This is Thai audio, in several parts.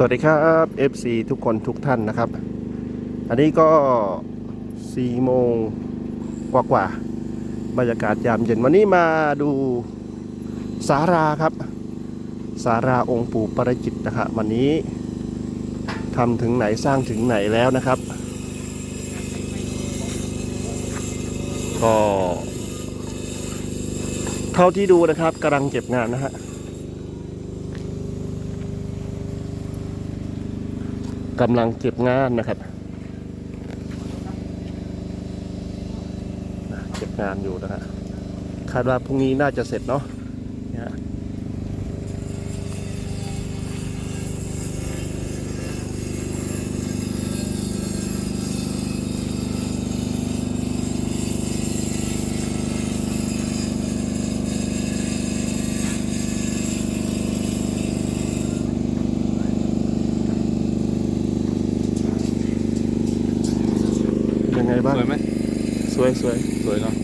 สวัสดีครับ FC ทุกคนทุกท่านนะครับ อันนี้ก็ 4 โมงกว่ากว่าบรรยากาศยามเย็นวันนี้มาดูสาราครับ สาราองค์ปู่ปรจิตนะครับวันนี้ทำถึงไหนสร้างถึงไหนแล้วนะครับ ก็ เท่าที่ดูนะครับกำลังเก็บงานนะฮะ กำลังเก็บงานนะครับ เก็บงานอยู่นะฮะคาดว่าพรุ่งนี้น่าจะเสร็จเนาะ ไงบ้าง สวยไหมสวยสวยสวยเนาะ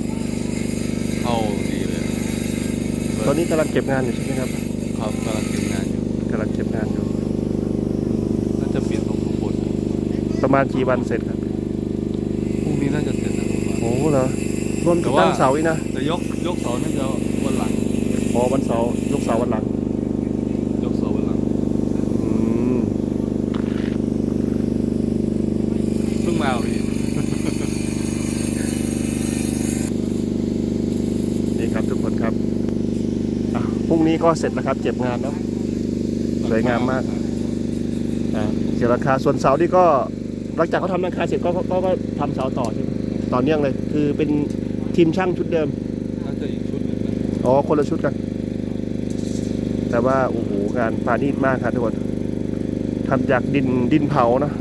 เข้าดีเลยตอนนี้กำลังเก็บงานอยู่ใช่ไหมครับครับกำลังเก็บงานอยู่กำลังเก็บงานอยู่น่าจะเปลี่ยนตรงข้างบนประมาณกี่วันเสร็จครับพรุ่งนี้น่าจะเสร็จนะผมว่าโอ้โหเหรอรวมแต่ติดว่าตั้งเสาอีกนะแต่ยกยกเสาน่าจะวันหลังพอวันเสาร์ยกเสาร์วันหลังยกเสาวันหลังอืมเพิ่งมาพี่ นี่ครับทุกคนครับอะพรุ่ง นี้ก็เสร็จแล้วครับ เก็บงานเนาะสวยงามมากอ่าเสียราคาส่วนเสาที่ก็หลังจากเขาทำราคาเสร็จก็ก็ก็ก็ทำเสาต่อใช่ไหมต่อเนื่องเลย คือเป็นทีมช่างชุดเดิมน่าจะอีกชุดหนึงนะอ๋อคนละชุดกัน แต่ว่าโอ้โหงานปานีตมากครับทุกคนทำจากดินดินเผานะ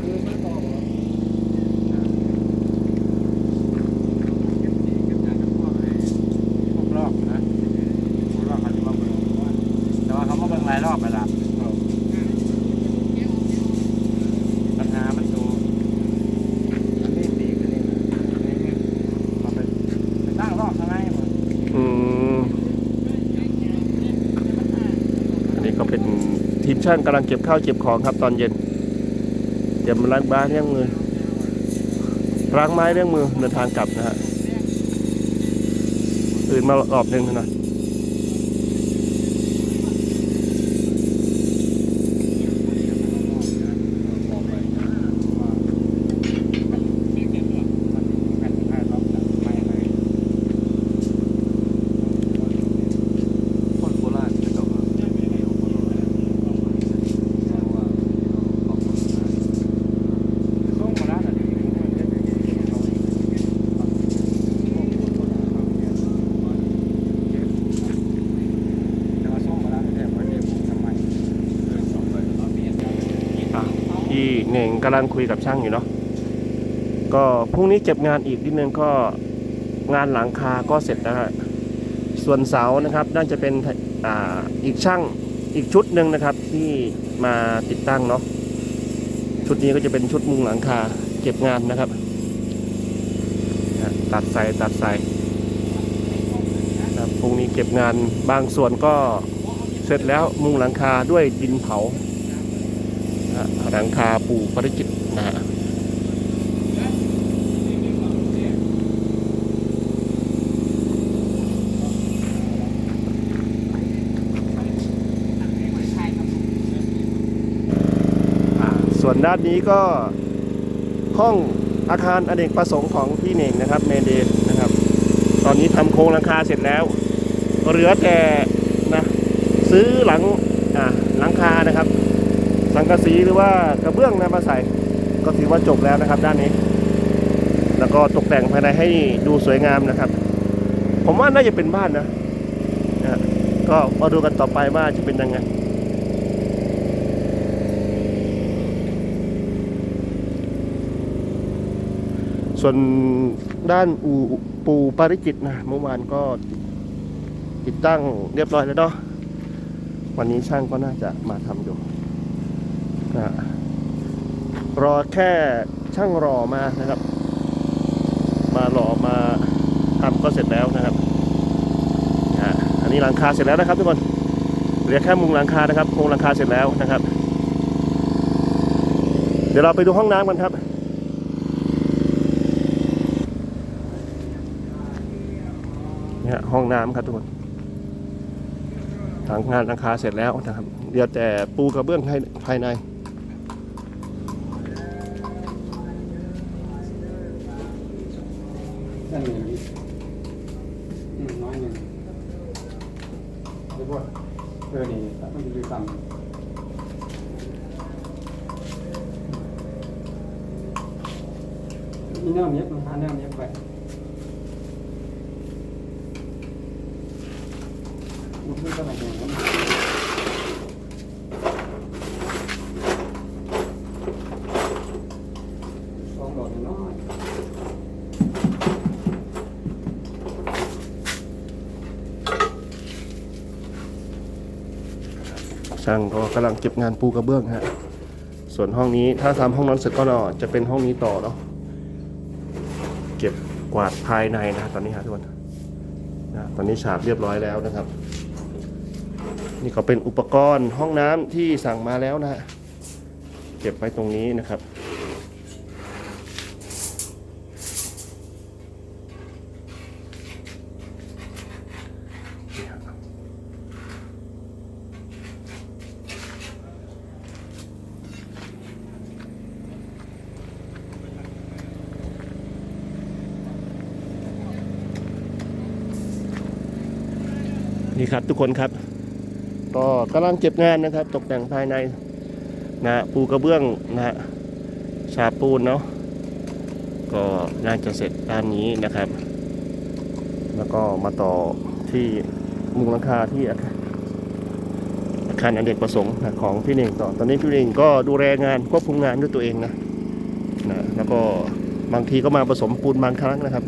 รอบนะรอบเขาจะมาเบิ่งแต่ว่าเขามาเบิ่งหลายรอบไปละปัญหามันตัวมันนี่ตีกันนี่มาไปไปตั้งรอบทำไมหมด อืม อันนี้ก็เป็นทีม ช่างกำลังเก็บข้าวเก็บของครับตอนเย็นเตรียมล้างบ้านเรื่องมือล้างไม้เรื่องมือเดินทางกลับนะฮะตื่นมารอบหนึ่งนะ คนโคราชจะกลับมาเพราะว่าออกมา ส่งมาแล้วแต่เดี๋ยวนี้มันจะเป็นเขาแต่ว่าส่งมาแล้วแต่ว่าเดี๋ยวผมทำไม เดินสองไป อะพี่เน่งกำลังคุยกับช่างอยู่เนาะก็พรุ่งนี้เก็บงานอีกนิดนึงก็งานหลังคาก็เสร็จนะฮะส่วนเสานะครับน่าจะเป็นอ่าอีกช่างอีกชุดหนึ่งนะครับที่มาติดตั้งเนาะชุดนี้ก็จะเป็นชุดมุงหลังคาเก็บงานนะครับ ตัดใส่ตัดใส่ครับพรุ่งนี้เก็บงานบางส่วนก็เสร็จแล้วมุงหลังคาด้วยดินเผา หลังคาปู่ปริจิตนะฮะส่วนด้านนี้ก็ห้องอาคารอเนกประสงค์ของพี่เน่งนะครับเมเดนนะครับ ตอนนี้ทำโครงหลังคาเสร็จแล้ว เหลือแต่นะซื้อหลังอ่าหลังคานะครับ งกะสีหรือว่ากระเบื้องนะมาใส่ ก็ถือว่าจบแล้วนะครับ ด้านนี้ แล้วก็ตกแต่งภายในให้ดูสวยงามนะครับ ผมว่าน่าจะเป็นบ้านนะนะก็มาดูกันต่อไปว่าจะเป็นยังไงส่วนด้านอูปูปาริจิตนะเมื่อวานก็ติดตั้งเรียบร้อยแล้วเนาะวันนี้ช่างก็น่าจะมาทำอยู่ รอแค่ช่างรอมานะครับ มารอมาทำก็เสร็จแล้วนะครับอันนี้หลังคาเสร็จแล้วนะครับทุกคนเหลือแค่มุงหลังคานะครับโครงหลังคาเสร็จแล้วนะครับ เดี๋ยวเราไปดูห้องน้ำกันครับเนี่ยห้องน้ำครับทุกคนทางงานราคาเสร็จแล้วนะครับ เดี๋ยวแต่ปูกระเบื้องภายใน นั่นหนึ่งอืมน้อยหนึ่งเดี๋ยวพวกเออนี่มันจะดูต่ำนี่แนวเนี้ยมันหาแนวเนี้ยไปมันขึ้นก็ไหนอย่างนั้นสองดอกน้อย ช่างก็กำลังเก็บงานปูกระเบื้องฮะส่วนห้องนี้ถ้าทำห้องนอนเสร็จก็นอนจะเป็นห้องนี้ต่อเนาะเก็บกวาดภายในนะตอนนี้ฮะทุกคนนะตอนนี้ฉาบเรียบร้อยแล้วนะครับ นี่ก็เป็นอุปกรณ์ห้องน้ำที่สั่งมาแล้วนะฮะเก็บไว้ตรงนี้นะครับ นี่ครับทุกคนครับ ก็กำลังเก็บงานนะครับ ตกแต่งภายในนะปูกระเบื้องนะฮะฉาบปูนเนาะก็น่าจะเสร็จด้านนี้นะครับ แล้วก็มาต่อที่มุงหลังคาที่อาคารอเนกประสงค์ของพี่เน่งต่อ ตอนนี้พี่เน่งก็ดูแลงานควบคุมงานด้วยตัวเองนะนะแล้วก็บางทีก็มาผสมปูนบางครั้งนะครับ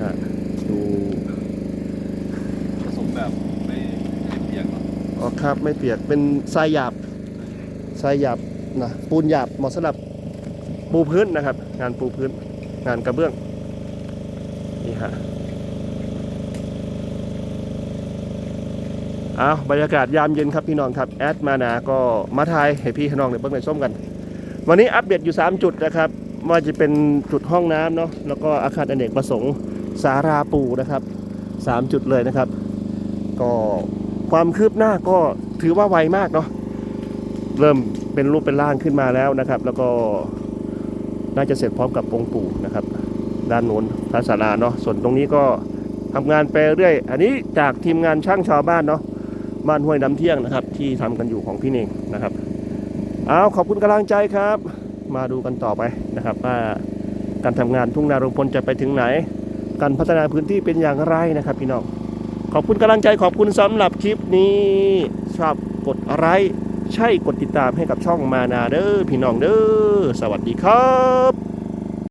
นะดู ผสมแบบไม่ไม่เปียกหรอก ครับ ไม่เปียกเป็นทรายหยาบทรายหยาบนะปูนหยาบเหมาะสำหรับปูพื้นนะครับ งานปูพื้นงานกระเบื้องนี่ฮะเอาบรรยากาศยามเย็นครับพี่น้องครับแอดมานาก็มาทายให้พี่น้องในเบิ้งในส้มกัน วันนี้อัปเดตอยู่ 3 จุดนะครับว่าจะเป็นจุดห้องน้ำเนาะแล้วก็อาคารอเนกประสงค์สาราปูนะครับ 3 จุดเลยนะครับ ก็ ความคืบหน้าก็ถือว่าไวมากเนาะเริ่มเป็นรูปเป็นร่างขึ้นมาแล้วนะครับ แล้วก็น่าจะเสร็จพร้อมกับองค์ปู่นะครับ ด้านโน้นพระศาลาเนาะส่วนตรงนี้ก็ทำงานไปเรื่อย อันนี้จากทีมงานช่างชาวบ้านเนาะบ้านห้วยน้ำเที่ยงนะครับ ที่ทำกันอยู่ของพี่เน่งนะครับเอาขอบคุณกำลังใจครับ มาดูกันต่อไปนะครับ ว่าการทำงานทุ่งนาโรงพลจะไปถึงไหน การพัฒนาพื้นที่เป็นอย่างไรนะครับพี่น้อง อบคุณกำลังใจขอบคุณสำหรับคลิปนี้ ชอบกดอะไร ใช่กดติดตามให้กับช่องมานาเด้อพี่น้องเด้อสวัสดีครับ